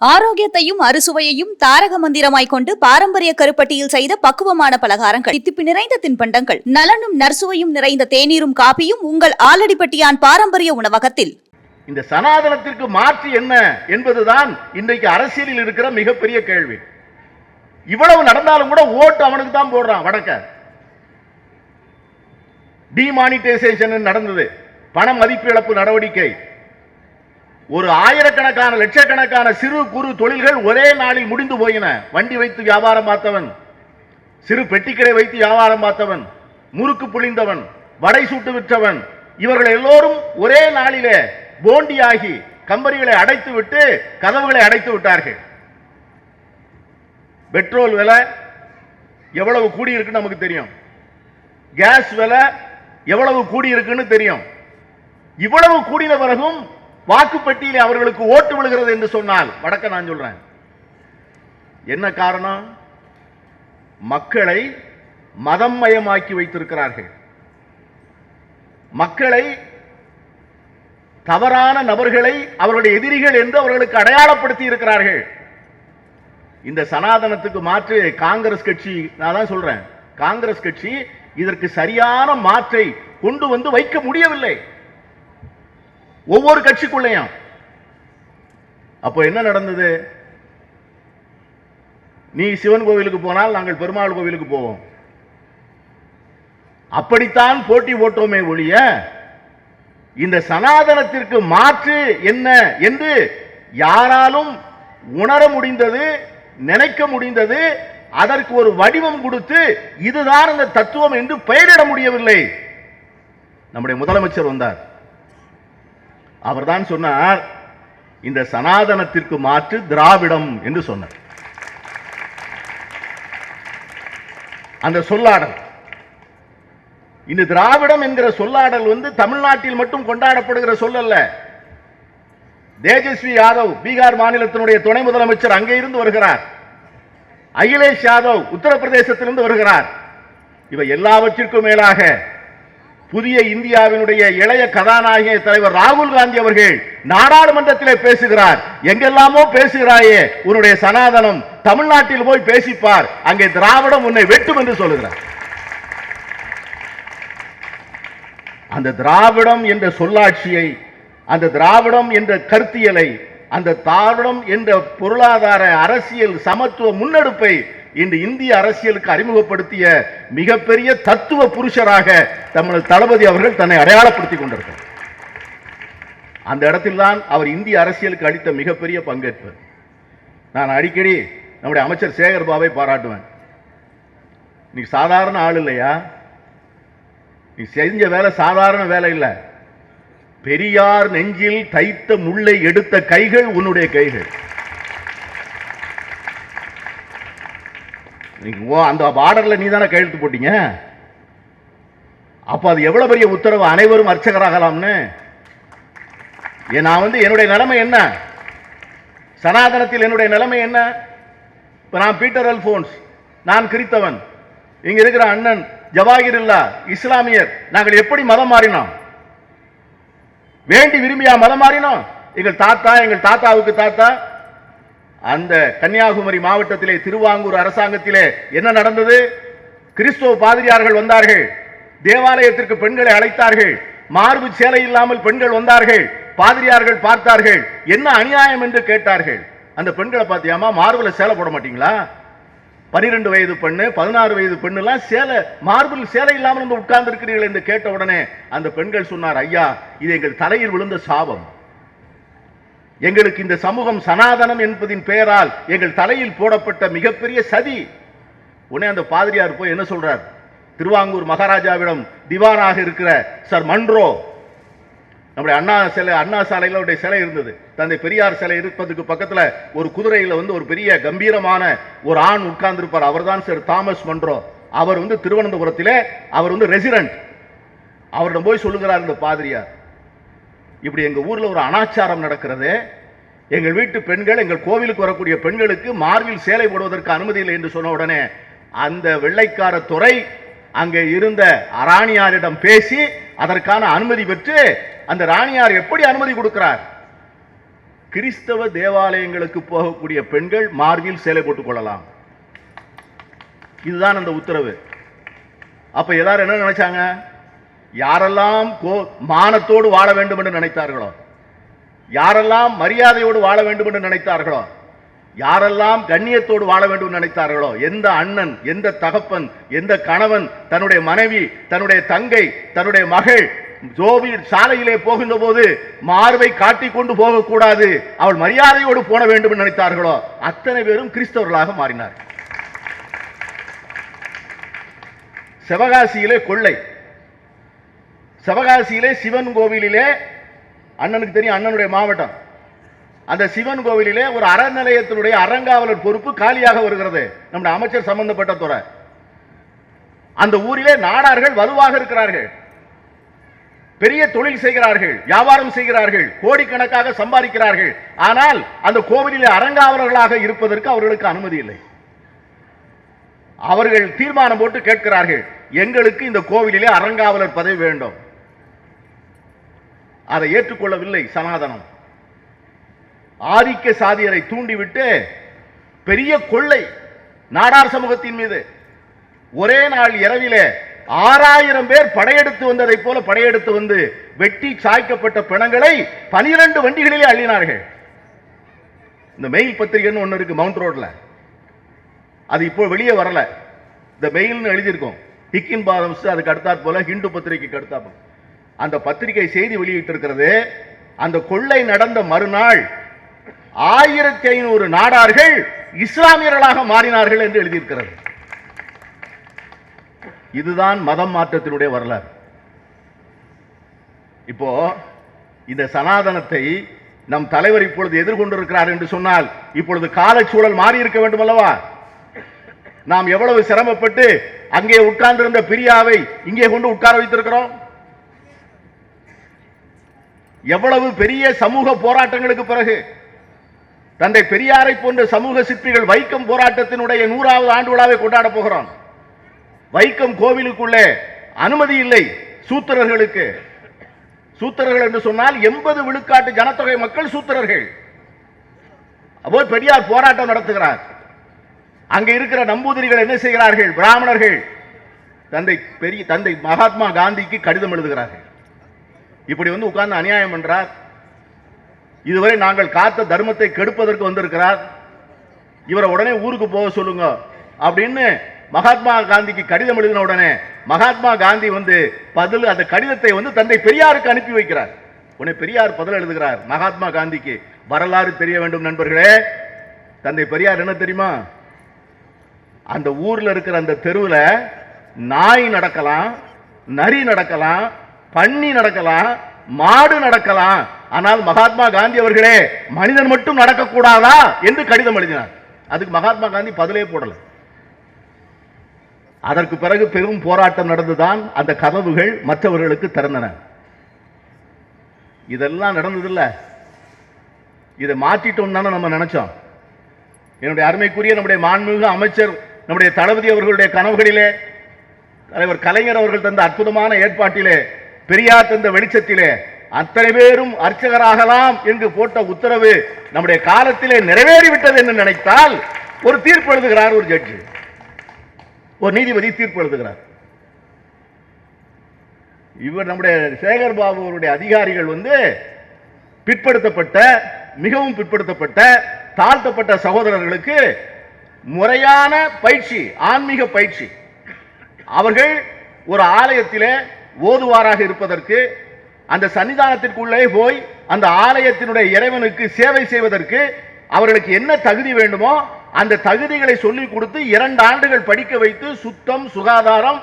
ஆரோக்கியத்தையும் அறுசுவையையும் தாரக மந்திரமாய் கொண்டு பாரம்பரிய கருப்பட்டியில் செய்த பக்குவமான பலகாரங்கள். தித்திப்பு நிறைந்த தின்பண்டங்கள். நலனும் நர்சுவையும் நிறைந்த தேநீரும் காபியும் உங்கள் ஆலடிப்பட்டியான் பாரம்பரிய உணவகத்தில். இந்த சனாதனத்திற்கு மாற்று என்ன என்பதுதான் இன்றைக்கு அரசியலில் இருக்கிற மிகப்பெரிய கேள்வி. இவ்வளவு நடந்தாலும் கூட ஓட்டு அவனுக்கு தான் போடுறான் வடக்க. டிமானிட்டைசேஷன் நடந்தது. பண மதிப்பிழப்பு நடவடிக்கை. ஒரு ஆயிரக்கணக்கான லட்சக்கணக்கான சிறு குறு தொழில்கள் ஒரே நாளில் முடிந்து போயின. வண்டி வைத்து வியாபாரம் பார்த்தவன் சிறு பெட்டிக்கடை வைத்து வியாபாரம் பார்த்தவன் முறுக்கு புளிந்தவன் வடை சூட்டு விற்றவன் இவர்கள் எல்லோரும் ஒரே நாளிலே போண்டியாகி கம்பெனிகளை அடைத்து விட்டு கதவுகளை அடைத்து விட்டார்கள். பெட்ரோல் விலை எவ்வளவு கூடி இருக்குன்னு நமக்கு தெரியும். கேஸ் விலை எவ்வளவு கூடி இருக்குன்னு தெரியும். இவ்வளவு கூடின பிறகும் வாக்குப்பட்டியிலே அவர்களுக்கு ஓட்டு விழுகிறது என்று சொன்னால் வடக்க நான் சொல்றேன். என்ன காரணம்? மக்களை மதம் மயமாக்கி வைத்திருக்கிறார்கள். மக்களை தவறான நபர்களை அவருடைய எதிரிகள் என்று அவர்களுக்கு அடையாளப்படுத்தி இருக்கிறார்கள். இந்த சனாதனத்துக்கு மாற்று காங்கிரஸ் கட்சி நான் தான் சொல்றேன். காங்கிரஸ் கட்சி இதற்கு சரியான மாற்றை கொண்டு வந்து வைக்க முடியவில்லை. ஒவ்வொரு கட்சிக்குள்ளையும். அப்போ என்ன நடந்தது? நீ சிவன் கோவிலுக்கு போனால் நாங்கள் பெருமாள் கோவிலுக்கு போவோம். அப்படித்தான் போட்டி போட்டோமே ஒழிய இந்த சனாதனத்திற்கு மாற்று என்ன என்று யாராலும் உணர முடிந்தது நினைக்க முடிந்தது அதற்கு ஒரு வடிவம் கொடுத்து இதுதான் அந்த தத்துவம் என்று பெயரிட முடியவில்லை. நம்முடைய முதலமைச்சர் வந்தார். அவர்தான் சொன்னார் இந்த சனாதனத்திற்கு மாற்று திராவிடம் என்று சொன்னார். அந்த சொல்லாடல். இந்த திராவிடம் என்கிற சொல்லாடல் வந்து தமிழ்நாட்டில் மட்டும் கொண்டாடப்படுகிற சொல்லல்ல. தேஜஸ்வி யாதவ் பீகார் மாநிலத்தினுடைய துணை முதலமைச்சர் அங்கே இருந்து வருகிறார். அகிலேஷ் யாதவ் உத்தரப்பிரதேசத்திலிருந்து வருகிறார். இவை எல்லாவற்றிற்கும் மேலாக புதிய இந்தியாவினுடைய இளைய கதாநாயக தலைவர் ராகுல் காந்தி அவர்கள் நாடாளுமன்றத்தில் பேசுகிறார். எங்கெல்லாமோ பேசுகிறாயே உன்னுடைய சனாதனம் தமிழ்நாட்டில் போய் பேசிப்பார். அங்கே திராவிடம் உன்னை வெட்டும் என்று சொல்லுகிறார். அந்த திராவிடம் என்ற சொல்லாட்சியை அந்த திராவிடம் என்ற கருத்தியலை அந்த திராவிடம் என்ற பொருளாதார அரசியல் சமத்துவ முன்னெடுப்பை இன்று இந்திய அரசியலுக்கு அறிமுகப்படுத்திய மிகப்பெரிய தத்துவ புருஷராக தமிழ் தளபதி அவர்கள் தன்னை அடையாளப்படுத்திக் கொண்டிருக்கிறார். அந்த இடத்தில்தான் அவர் இந்திய அரசியலுக்கு அளித்த மிகப்பெரிய பங்கேற்பு. நான் அடிக்கடி நம்முடைய அமைச்சர் சேகர் பாபை பாராட்டுவேன். நீ சாதாரண ஆள் இல்லையா? நீ செஞ்ச வேலை சாதாரண வேலை இல்லை. பெரியார் நெஞ்சில் தைத்த முள்ளை எடுத்த கைகள் உன்னுடைய கைகள். ஓ அந்த பார்டரில் நீ தானே கையெழுத்து போட்டீங்க? அப்போ அது எவ்வளோ பெரிய உத்தரவு? அனைவரும் அர்ச்சகராகலாம்னு. ஏ நான் வந்து என்னுடைய நிலைமை என்ன? சனாதனத்தில் என்னுடைய நிலைமை என்ன? இப்போ நான் பீட்டர் அல்ஃபோன்ஸ் நான் கிறித்தவன். இங்கே இருக்கிற அண்ணன் ஜவாஹிர் இல்லா இஸ்லாமியர். நாங்கள் எப்படி மதம் மாறினோம்? வேண்டி விரும்பியா மதம் மாறினோம்? எங்கள் தாத்தா எங்கள் தாத்தாவுக்கு தாத்தா அந்த கன்னியாகுமரி மாவட்டத்திலே திருவாங்கூர் அரசாங்கத்திலே என்ன நடந்தது? கிறிஸ்துவ பாதிரியார்கள் வந்தார்கள். தேவாலயத்திற்கு பெண்களை அழைத்தார்கள். மார்பு சேலை இல்லாமல் பெண்கள் வந்தார்கள். பாதிரியார்கள் பார்த்தார்கள். என்ன அநியாயம் என்று கேட்டார்கள். அந்த பெண்களை பார்த்தியாமா மார்புல சேலை போட மாட்டீங்களா? பனிரெண்டு வயது பெண்ணு பதினாறு வயது பெண்ணுலாம் சேலை மார்பில் சேலை இல்லாமல் உட்கார்ந்து இருக்கிறீர்கள் என்று கேட்ட உடனே அந்த பெண்கள் சொன்னார் ஐயா இது எங்கள் தலையில் விழுந்த சாபம். எங்களுக்கு இந்த சமூகம் சனாதனம் என்பதின் பெயரால் எங்கள் தலையில் போடப்பட்ட மிகப்பெரிய சதி. உடனே அந்த பாதிரியார் போய் என்ன சொல்றார்? திருவாங்கூர் மகாராஜாவிடம் திவானாக இருக்கிற சார் மன்றோ. நம்முடைய அண்ணா சிலை அண்ணா சாலையில் அவருடைய சிலை இருந்தது. தந்தை பெரியார் சிலை இருப்பதுக்கு பக்கத்தில் ஒரு குதிரையில் வந்து ஒரு பெரிய கம்பீரமான ஒரு ஆண் உட்கார்ந்திருப்பார். அவர்தான் சார் தாமஸ் மன்றோ. அவர் வந்து திருவனந்தபுரத்திலே அவர் வந்து ரெசிடென்ட். அவரிடம் போய் சொல்லுகிறார் இந்த பாதிரியார். இப்படி எங்கள் ஊரில் ஒரு அனாச்சாரம் நடக்கிறது. எங்கள் வீட்டு பெண்கள் எங்கள் கோவிலுக்கு வரக்கூடிய பெண்களுக்கு மார்பில் சேலை போடுவதற்கு அனுமதி இல்லை என்று சொன்ன உடனே அந்த வெள்ளைக்கார துறை அங்கே இருந்த அராணியாரிடம் பேசி அதற்கான அனுமதி பெற்று அந்த ராணியார் எப்படி அனுமதி கொடுக்கிறார்? கிறிஸ்தவ தேவாலயங்களுக்கு போகக்கூடிய பெண்கள் மார்பில் சேலை போட்டுக் கொள்ளலாம். இதுதான் அந்த உத்தரவு. அப்ப எல்லாரும் என்ன நினைச்சாங்க? யாரெல்லாம் கோ- மானத்தோடு வாழ வேண்டும் என்று நினைத்தார்களோ யாரெல்லாம் மரியாதையோடு வாழ வேண்டும் என்று நினைத்தார்களோ யாரெல்லாம் கண்ணியத்தோடு வாழ வேண்டும் நினைத்தார்களோ எந்த அண்ணன் எந்த தகப்பன் எந்த கணவன் தன்னுடைய மனைவி தன்னுடைய தங்கை தன்னுடைய மகள் ஜோபி சாலையிலே போகின்ற போது மார்பை காட்டி கொண்டு போகக்கூடாது அவள் மரியாதையோடு போன வேண்டும் என்று நினைத்தார்களோ அத்தனை பேரும் கிறிஸ்தவர்களாக மாறினார் சிவகாசியிலே கொள்ளை. சிவகாசியிலே சிவன் கோவிலிலே அண்ணனுக்கு தெரியும் அண்ணனுடைய மாவட்டம். அந்த சிவன் கோவிலிலே ஒரு அறநிலையத்தினுடைய அறங்காவலர் பொறுப்பு காலியாக வருகிறது. நம்முடைய அமைச்சர் சம்பந்தப்பட்ட துறை. அந்த ஊரிலே நாடார்கள் வலுவாக இருக்கிறார்கள். பெரிய தொழில் செய்கிறார்கள் வியாபாரம் செய்கிறார்கள் கோடிக்கணக்காக சம்பாதிக்கிறார்கள். ஆனால் அந்த கோவிலிலே அறங்காவலர்களாக இருப்பதற்கு அவர்களுக்கு அனுமதி இல்லை. அவர்கள் தீர்மானம் போட்டு கேட்கிறார்கள் எங்களுக்கு இந்த கோவிலிலே அறங்காவலர் பதவி வேண்டும். அதை ஏற்றுக்கொள்ளவில்லை சனாதனம். ஆதிக்க சாதியரை தூண்டிவிட்டு பெரிய கொள்ளை நாடார் சமூகத்தின் மீது. ஒரே நாள் இரவிலே ஆறாயிரம் பேர் படையெடுத்து வந்ததைப் போல படையெடுத்து வந்து வெட்டி சாய்க்கப்பட்ட பிணங்களை பனிரெண்டு வண்டிகளிலே அள்ளினார்கள். இந்த மெயில் பத்திரிகைன்னு ஒன்று இருக்கு மவுண்ட் ரோட்ல. அது இப்போ வெளியே வரல. இந்த மெயில்னு எழுதியிருக்கோம். ஹிக்கின் பாதம்ஸ் அதுக்கு அடுத்தாற் போல ஹிந்து பத்திரிகைக்கு அடுத்தாப்போம் அந்த பத்திரிகை செய்தி வெளியிட்டிருக்கிறது. அந்த கொள்ளை நடந்த மறுநாள் ஆயிரத்தி ஐநூறு நாடார்கள் இஸ்லாமியர்களாக மாறினார்கள் என்று எழுதியிருக்கிறது. இதுதான் மதம் மாற்றத்தினுடைய வரலாறு. இப்போ இந்த சனாதனத்தை நம் தலைவர் இப்பொழுது எதிர்கொண்டிருக்கிறார் என்று சொன்னால் இப்பொழுது காலச்சூழல் மாறி இருக்க வேண்டும் அல்லவா? நாம் எவ்வளவு சிரமப்பட்டு அங்கே உட்கார்ந்திருந்த பிரியாவை இங்கே கொண்டு உட்கார வைத்திருக்கிறோம்? எவ்வளவு பெரிய சமூக போராட்டங்களுக்கு பிறகு தந்தை பெரியாரை போன்ற சமூக சிற்பிகள் வைக்கம் போராட்டத்தினுடைய நூறாவது ஆண்டு விழாவை கொண்டாட போகிறோம். வைக்கம் கோவிலுக்குள்ளே அனுமதி இல்லை சூத்திரர்களுக்கு. சூத்திரர்கள் என்று சொன்னால் எண்பது விழுக்காட்டு ஜனத்தொகை மக்கள் சூத்திரர்கள். அப்போ பெரியார் போராட்டம் நடத்துகிறார். அங்க இருக்கிற நம்பூதிரிகள் என்ன செய்கிறார்கள்? பிராமணர்கள் தந்தை பெரிய தந்தை மகாத்மா காந்திக்கு கடிதம் எழுதுகிறார்கள். இப்படி வந்து உட்கார்ந்து அநியாயம் பண்றார். இதுவரை நாங்கள் காத்த தர்மத்தை கெடுப்பதற்கு வந்திருக்கிறார். இவரை உடனே ஊருக்கு போக சொல்லுங்க. அப்படின்னு மகாத்மா காந்திக்கு கடிதம் எழுதின உடனே மகாத்மா காந்தி வந்து பதில் அந்த கடிதத்தை வந்து தந்தை பெரியாருக்கு அனுப்பி வைக்கிறார். உடனே பெரியார் பதில் எழுதுகிறார் மகாத்மா காந்திக்கு. வரலாறு தெரிய வேண்டும் நண்பர்களே. தந்தை பெரியார் என்ன தெரியுமா? அந்த ஊர்ல இருக்கிற அந்த தெருவில் நாய் நடக்கலாம் நரி நடக்கலாம் பண்ணி நடக்கலாம் மாடு நடக்கலாம். ஆனால் மகாத்மா காந்தி அவர்களே மனிதன் மட்டும் நடக்கக்கூடாதா என்று கடிதம் எழுதினார். அதுக்கு மகாத்மா காந்தி பதிலே போடல. அதற்கு பிறகு பெரும் போராட்டம் நடந்துதான் அந்த கதவுகள் மற்றவர்களுக்கு திறந்தன. இதெல்லாம் நடந்ததில்ல. இதை மாற்றிட்டோம் தானே நம்ம நினைச்சோம். என்னுடைய அருமைக்குரிய நம்முடைய மாண்புமிகு அமைச்சர் நம்முடைய தளபதி அவர்களுடைய கனவுகளிலே தலைவர் கலைஞர் அவர்கள் தந்த அற்புதமான ஏற்பாட்டிலே பெரியார் தந்த வெளிச்சத்திலே அத்தனை பேரும் அர்ச்சகராகலாம் என்று போட்ட உத்தரவு நம்முடைய காலத்திலே நிறைவேறிவிட்டது என்று நினைத்தால் ஒரு தீர்ப்பு எழுதுகிறார் ஒரு ஜட்ஜி. ஒரு நீதிபதி தீர்ப்பு எழுதுகிறார். இவர் நம்முடைய சேகர் பாபு அவருடைய அதிகாரிகள் வந்து பிற்படுத்தப்பட்ட மிகவும் பிற்படுத்தப்பட்ட தாழ்த்தப்பட்ட சகோதரர்களுக்கு முறையான பயிற்சி ஆன்மீக பயிற்சி. அவர்கள் ஒரு ஆலயத்திலே ஓதுவாராக இருப்பதற்கு அந்த சன்னிதானத்திற்குள்ளே போய் அந்த ஆலயத்தினுடைய இறைவனுக்கு சேவை செய்வதற்கு அவர்களுக்கு என்ன தகுதி வேண்டுமோ அந்த தகுதிகளை சொல்லிக் கொடுத்து இரண்டு ஆண்டுகள் படிக்க வைத்து சுத்தம் சுகாதாரம்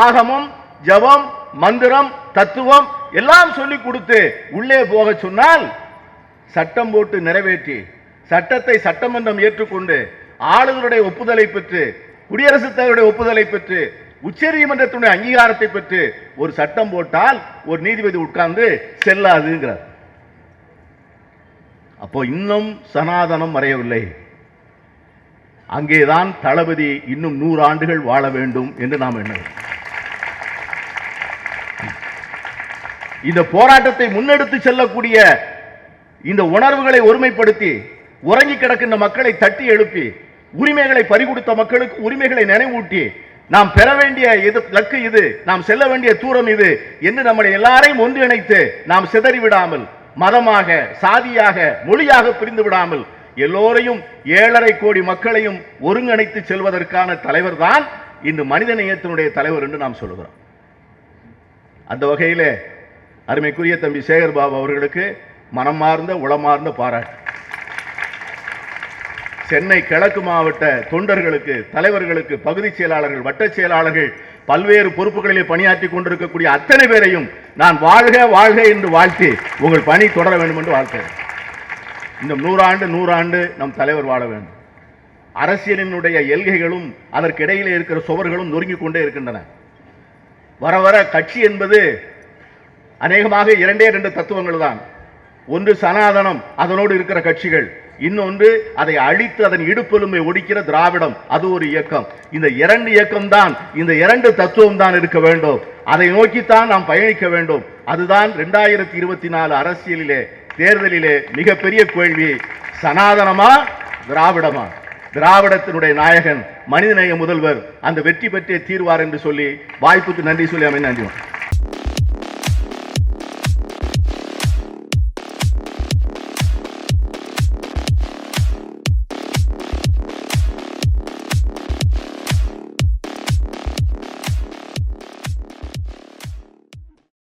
ஆகமம் ஜபம் மந்திரம் தத்துவம் எல்லாம் சொல்லிக் கொடுத்து உள்ளே போக சொன்னால் சட்டம் போட்டு நிறைவேற்றி சட்டத்தை சட்டமன்றம் ஏற்றுக்கொண்டு ஆளுநருடைய ஒப்புதலை பெற்று குடியரசுத் தலைவருடைய ஒப்புதலை பெற்று உச்சநீதிமன்றத்தினுடைய அங்கீகாரத்தை பெற்று ஒரு சட்டம் போட்டால் ஒரு நீதிபதி உட்கார்ந்து செல்லாதுங்கிறார். அப்போ இன்னும் சனாதனம் மறையவில்லை. அங்கேதான் தளபதி இன்னும் நூறு ஆண்டுகள் வாழ வேண்டும் என்று நாம் எண்ணுகிறோம் இந்த போராட்டத்தை முன்னெடுத்து செல்லக்கூடிய இந்த உணர்வுகளை ஒருமைப்படுத்தி உறங்கி கிடக்கின்ற மக்களை தட்டி எழுப்பி உரிமைகளை பறிகொடுத்த மக்களுக்கு உரிமைகளை நினைவூட்டி நாம் பெற வேண்டிய இது லக்கு இது நாம் செல்ல வேண்டிய தூரம் இது என்று நம்மளை எல்லாரையும் ஒன்றிணைத்து நாம் சிதறி விடாமல் மதமாக சாதியாக மொழியாக பிரிந்து விடாமல் எல்லோரையும் ஏழரை கோடி மக்களையும் ஒருங்கிணைத்து செல்வதற்கான தலைவர் தான் இன்று மனித நேயத்தினுடைய தலைவர் என்று நாம் சொல்கிறோம் அந்த வகையிலே அருமைக்குரிய தம்பி சேகர் பாபு அவர்களுக்கு மனமார்ந்த உளமார்ந்த பாராட்டு. சென்னை கிழக்கு மாவட்ட தொண்டர்களுக்கு தலைவர்களுக்கு பகுதி செயலாளர்கள் வட்டச் செயலாளர்கள் பல்வேறு பொறுப்புகளிலே பணியாற்றி கொண்டிருக்கக்கூடிய அத்தனை பேரையும் நான் வாழ்க வாழ்க என்று வாழ்த்தி உங்கள் பணி தொடர வேண்டும் என்று வாழ்த்தேன் இந்த நூறாண்டு நூறாண்டு நம் தலைவர் வாழ வேண்டும். அரசியலினுடைய எல்கைகளும் அதற்கிடையிலே இருக்கிற சுவர்களும் நொறுங்கிக் கொண்டே இருக்கின்றன. வர வர கட்சி என்பது அநேகமாக இரண்டே இரண்டு தத்துவங்கள் தான். ஒன்று சனாதனம் அதனோடு இருக்கிற கட்சிகள். இன்னொன்று அதை அழித்து அதன் இடுப்பெலுமை ஒடிக்கிற திராவிடம். அது ஒரு இயக்கம். இந்த இரண்டு இயக்கம் தான் இந்த இரண்டு தத்துவம் தான் இருக்க வேண்டும். அதை நோக்கித்தான் நாம் பயணிக்க வேண்டும். அதுதான் ரெண்டாயிரத்தி இருபத்தி நாலு அரசியலிலே தேர்தலிலே மிகப்பெரிய கேள்வி. சனாதனமா திராவிடமா? திராவிடத்தினுடைய நாயகன் மனிதநேய முதல்வர் அந்த வெற்றி பெற்றே தீர்வார் என்று சொல்லி வாய்ப்புக்கு நன்றி சொல்லி அமை நன்றி